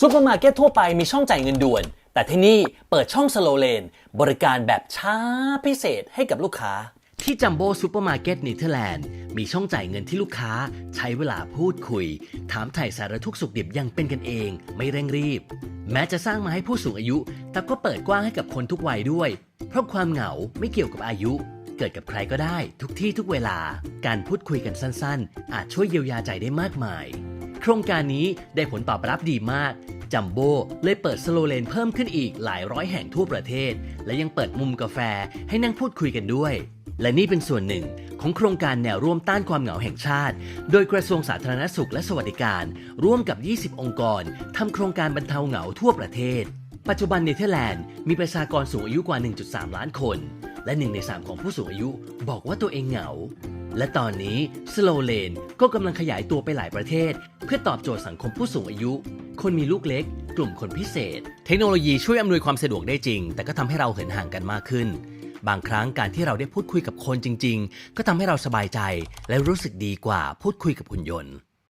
ซูเปอร์มาร์เก็ตทั่วไปมีช่องจ่ายเงินด่วน แต่ที่นี่เปิดช่องสโลเลนบริการแบบช้าพิเศษให้กับลูกค้า ที่จัมโบ้ซูเปอร์มาร์เก็ตเนเธอร์แลนด์มีช่องจ่ายเงินที่ลูกค้า ใช้เวลาพูดคุย ถามถ่ายสารทุกข์สุขดิบอยังเป็นกันเอง ไม่เร่งรีบ แม้จะสร้างมาให้ผู้สูงอายุ แต่ก็เปิดกว้างให้กับคนทุกวัยด้วย เพราะความเหงาไม่เกี่ยวกับอายุ เกิดกับใครก็ได้ ทุกที่ทุกเวลา การพูดคุยกันสั้น ๆ อาจช่วยเยียวยาใจได้มากมาย โครงการนี้ได้ผลตอบรับดีมาก จัมโบ้เลยเปิดสโลเลนเพิ่มขึ้นอีกหลายร้อยแห่งทั่วประเทศ และยังเปิดมุมกาแฟให้นั่งพูดคุยกันด้วย และนี่เป็นส่วนหนึ่งของโครงการแนวร่วมต้านความเหงาแห่งชาติ โดยกระทรวงสาธารณสุขและสวัสดิการ ร่วมกับ 20 องค์กรทำโครงการบรรเทาเหงาทั่วประเทศ ปัจจุบันเนเธอร์แลนด์มีประชากรสูงอายุกว่า 1.3 ล้านคน และหนึ่งใน3ของผู้สูงอายุบอกว่าตัวเองเหงา และตอนนี้ Slow Lane ก็กำลังขยายตัวไปหลายประเทศ เพื่อตอบโจทย์สังคมผู้สูงอายุ คนมีลูกเล็ก กลุ่มคนพิเศษ เทคโนโลยีช่วยอำนวยความสะดวกได้จริง แต่ก็ทำให้เราเหินห่างกันมากขึ้น บางครั้งการที่เราได้พูดคุยกับคนจริง ๆ ก็ทำให้เราสบายใจ และรู้สึกดีกว่าพูดคุยกับหุ่นยนต์